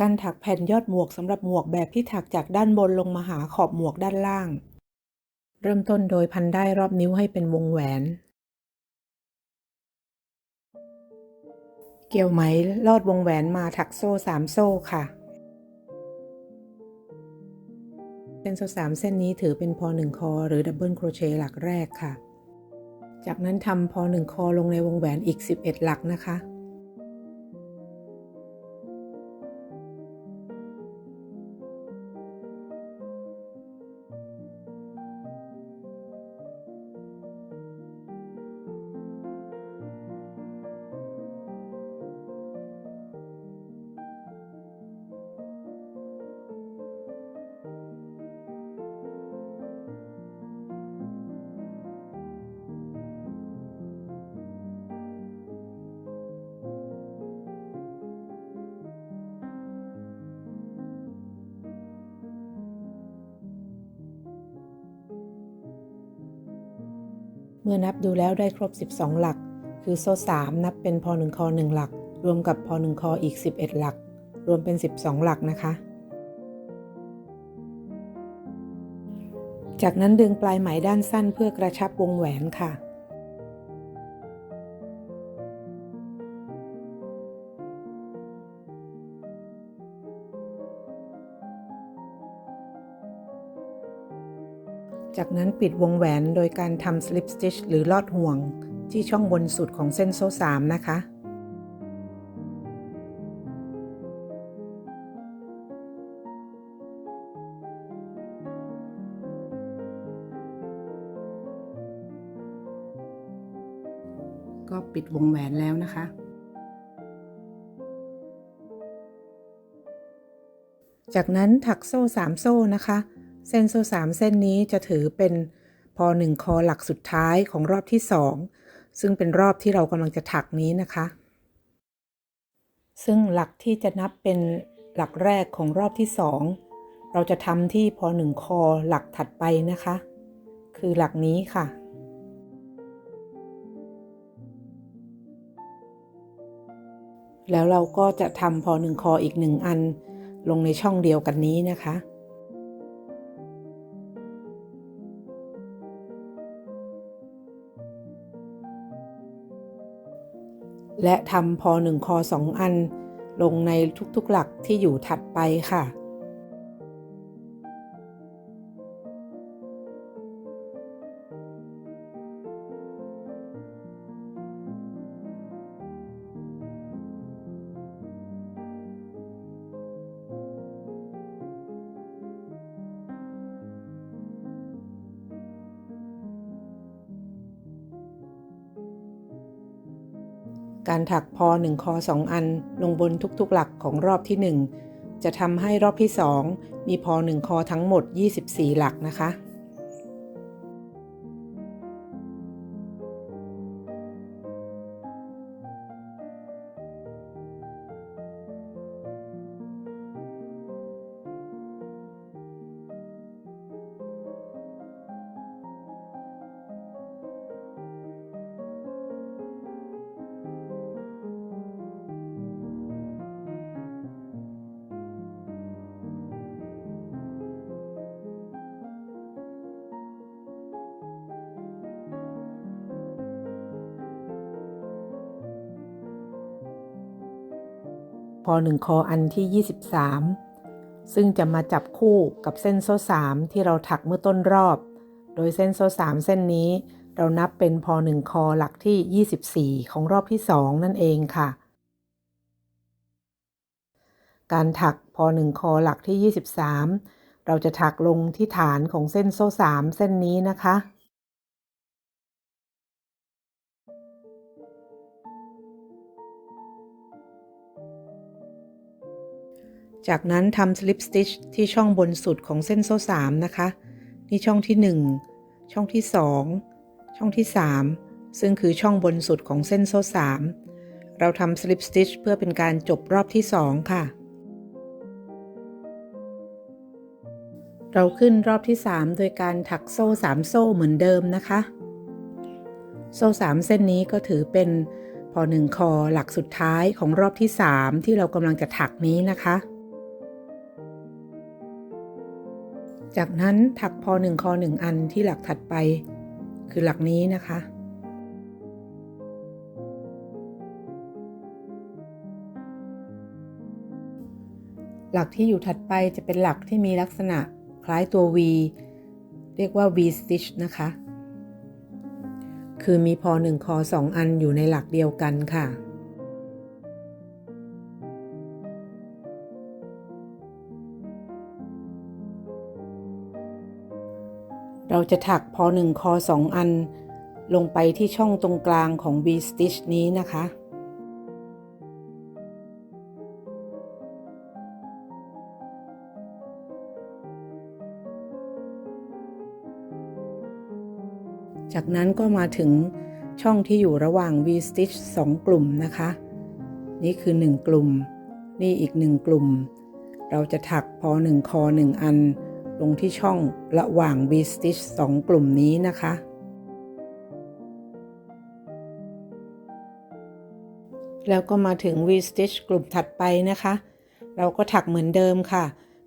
การถักแผ่นยอดหมวกสำหรับหมวกแบบที่ถักจากด้านบนลงมาหาขอบหมวกด้านล่าง เริ่มต้นโดยพันได้รอบนิ้วให้เป็นวงแหวน เกี่ยวไหมลอดวงแหวนมาถักโซ่สามโซ่ค่ะ เส้นโซ่สามเส้นนี้ถือเป็นพอหนึ่งคอหรือดับเบิลโครเชต์หลักแรกค่ะ จากนั้นทำพอหนึ่งคอลงในวงแหวนอีก 11 หลักนะคะ มื่อนับดูแล้วได้ครบ 12 หลัก คือโซ่3นับเป็นพอ1คอ1หลัก รวมกับพอ1คออีก 11 หลัก รวมเป็น 12 หลักนะคะ จากนั้นดึงปลายไหมด้านสั้นเพื่อกระชับวงแหวนค่ะ จากนั้นปิดวงแหวนโดยการทำสลิปสติชหรือลอดห่วงที่ช่องบนสุดของเส้นโซ่3นะคะ ก็ปิดวงแหวนแล้วนะคะ จากนั้นถักโซ่3โซ่นะคะ เส้นโซ่3เส้นนี้จะถือเป็นพอ1คอหลักสุดท้ายของรอบที่2ซึ่งเป็นรอบที่เรากำลังจะถักนี้นะคะ ซึ่งหลักที่จะนับเป็นหลักแรกของรอบที่2เราจะทำที่พอ1คอหลักถัดไปนะคะ คือหลักนี้ค่ะแล้วเราก็จะทำพอหนึ่งคออีกหนึ่งอันลงในช่องเดียวกันนี้นะคะ และทำพอหนึ่งคอสองอัน ลงในทุกๆหลักที่อยู่ถัดไปค่ะ การถักพอ1คอ2 อันลงบนทุกๆหลักของรอบที่ 1 จะทำให้รอบที่ 2 มีพอ1คอทั้งหมด 24 หลักนะคะ พอ1คออันที่ 23 ซึ่งจะมาจับคู่กับเส้นโซ่3ที่เราถักเมื่อต้นรอบ โดยเส้นโซ่3เส้นนี้เรานับเป็นพอ1คอหลักที่ 24 ของรอบที่ 2 นั่นเองค่ะ การถักพอ1คอหลักที่ 23 เราจะถักลงที่ฐานของเส้นโซ่3เส้นนี้นะคะ จากนั้นทำสลิปสติชที่ช่องบนสุดของเส้นโซ่3นะคะ นี่ช่องที่ 1 ช่องที่ 2 ช่องที่ 3 ซึ่งคือช่องบนสุดของเส้นโซ่3เราทำสลิปสติชเพื่อเป็นการจบรอบที่ 2 ค่ะ เราขึ้นรอบที่ 3 โดยการถักโซ่ 3 โซ่เหมือนเดิมนะคะ โซ่ 3 เส้นนี้ก็ถือเป็นพอ1คอหลักสุดท้ายของรอบที่ 3 ที่เรากำลังจะถักนี้นะคะ จากนั้นถักพอหนึ่งคอหนึ่งอันที่หลักถัดไป คือหลักนี้นะคะ หลักที่อยู่ถัดไปจะเป็นหลักที่มีลักษณะคล้ายตัว V เรียกว่า V stitch นะคะ คือมีพอหนึ่งคอสองอันอยู่ในหลักเดียวกันค่ะ เราจะถักพอหนึ่งคอสองอัน ลงไปที่ช่องตรงกลางของ V stitch นี้นะคะ จากนั้นก็มาถึงช่องที่อยู่ระหว่าง V stitch 2 กลุ่มนะคะ นี่คือ 1 กลุ่ม นี่อีก 1 กลุ่ม เราจะถักพอ1คอ1 อัน ลงที่ช่องระหว่าง V stitch 2 กลุ่มนี้นะคะ แล้วก็มาถึง V stitch กลุ่มถัดไปนะคะ เราก็ถักเหมือนเดิมค่ะ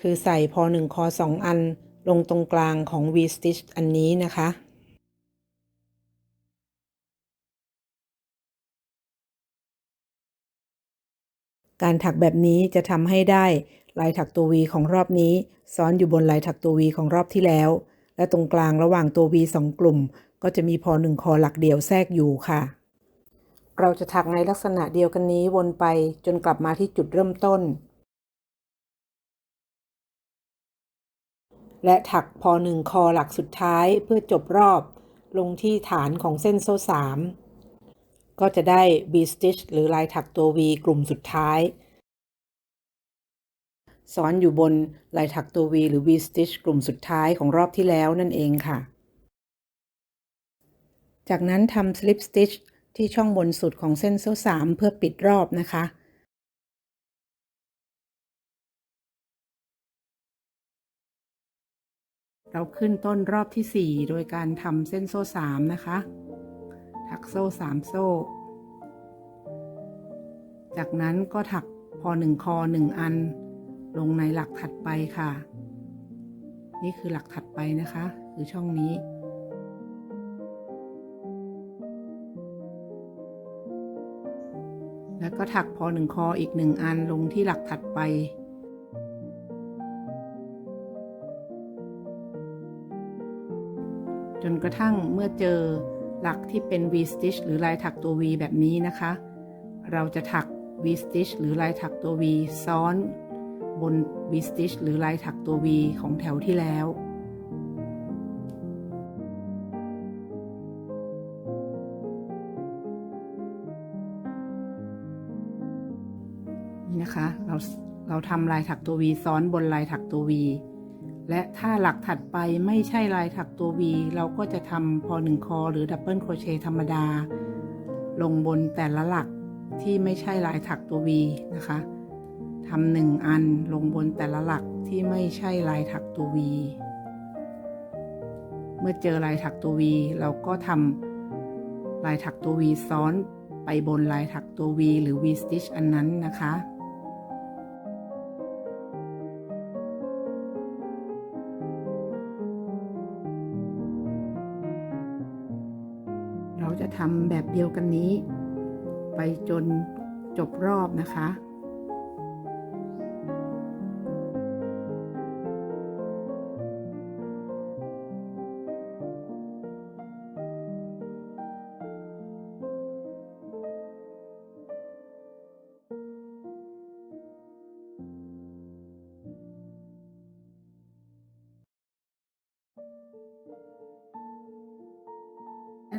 คือใส่พอ1คอ2 อันลงตรงกลางของ V stitch อันนี้นะคะการถักแบบนี้จะทำให้ได้ ลายถักตัว V ของรอบนี้ ซ้อนอยู่บนลายถักตัว V ของรอบที่แล้ว และตรงกลางระหว่างตัว V สองกลุ่ม ก็จะมีพอหนึ่งคอหลักเดียวแทรกอยู่ค่ะ เราจะถักในลักษณะเดียวกันนี้วนไปจนกลับมาที่จุดเริ่มต้น และถักพอหนึ่งคอหลักสุดท้ายเพื่อจบรอบ ลงที่ฐานของเส้นโซ่สามก็จะได้ V stitch หรือลายถักตัว V กลุ่มสุดท้าย ซ้อนอยู่บนลายถักตัว V หรือ V stitch กลุ่มสุดท้ายของรอบที่แล้วนั่นเองค่ะ จากนั้นทำ slip stitch ที่ช่องบนสุดของเส้นโซ่สามเพื่อปิดรอบนะคะ เราขึ้นต้นรอบที่ 4 โดยการทำเส้นโซ่สามนะคะ ถักโซ่สามโซ่ จากนั้นก็ถักพอหนึ่งคอหนึ่งอัน ลงในหลักถัดไปค่ะ นี่คือหลักถัดไปนะคะ คือช่องนี้แล้วก็ถักพอหนึ่งคออีกหนึ่งอันลงที่หลักถัดไป จนกระทั่งเมื่อเจอหลักที่เป็น V stitch หรือลายถักตัว V แบบนี้นะคะ เราจะถัก V stitch หรือลายถักตัว V ซ้อน บน V stitch หรือลายถักตัว V ของแถวที่แล้ว นี่นะคะ เราเราทำลายถักตัว V ซ้อนบนลายถักตัว V และถ้าหลักถัดไปไม่ใช่ลายถักตัว V เราก็จะทำพอหนึ่งคอหรือดับเบิลโครเชต์ธรรมดา ลงบนแต่ละหลักที่ไม่ใช่ลายถักตัว V นะคะ ทำหนึ่งอันลงบนแต่ละหลักที่ไม่ใช่ลายถักตัว V เมื่อเจอลายถักตัว V เราก็ทำลายถักตัว V ซ้อนไปบนลายถักตัว V หรือ V stitch อันนั้นนะคะเราจะทำแบบเดียวกันนี้ ไปจนจบรอบนะคะ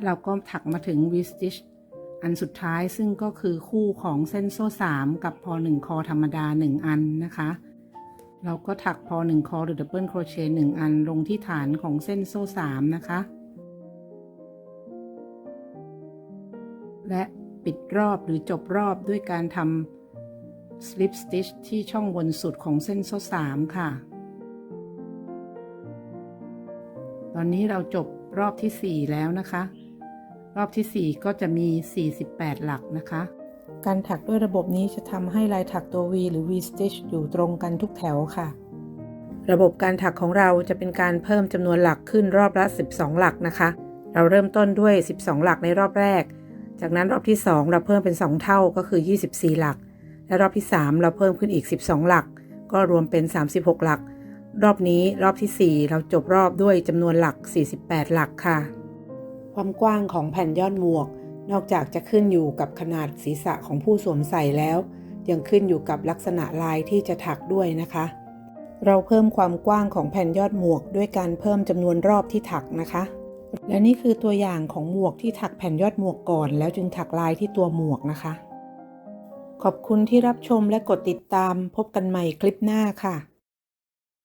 เราก็ถักมาถึง V stitch อันสุดท้ายซึ่งก็คือคู่ของเส้นโซ่3กับพอ1คอธรรมดา1อันนะคะ เราก็ถักพอ1คอหรือดับเบิลโครเชต์1อันลงที่ฐานของเส้นโซ่3นะคะ และปิดรอบหรือจบรอบด้วยการทำ slip stitch ที่ช่องบนสุดของเส้นโซ่3ค่ะ ตอนนี้เราจบรอบที่ 4 แล้วนะคะ รอบที่ 4 ก็จะมี 48 หลักนะคะ การถักด้วยระบบนี้จะทำให้ลายถักตัว V หรือ V stitch อยู่ตรงกันทุกแถวค่ะ ระบบการถักของเราจะเป็นการเพิ่มจำนวนหลักขึ้นรอบละ 12 หลักนะคะ เราเริ่มต้นด้วย 12 หลักในรอบแรก จากนั้นรอบที่ 2 เราเพิ่มเป็น 2 เท่าก็คือ 24 หลัก และรอบที่ 3 เราเพิ่มขึ้นอีก 12 หลัก ก็รวมเป็น 36 หลัก รอบนี้รอบทีสี่4 เราจบรอบด้วยจำนวนหลัก 48 หลักค่ะ ความกว้างของแผ่นยอดหมวก นอกจากจะขึ้นอยู่กับขนาดศีรษะของผู้สวมใส่แล้ว ยังขึ้นอยู่กับลักษณะลายที่จะถักด้วยนะคะ เราเพิ่มความกว้างของแผ่นยอดหมวก ด้วยการเพิ่มจำนวนรอบที่ถักนะคะ และนี่คือตัวอย่างของหมวกที่ถักแผ่นยอดหมวกก่อน แล้วจึงถักลายที่ตัวหมวกนะคะ ขอบคุณที่รับชมและกดติดตามพบกันใหม่คลิปหน้าค่ะ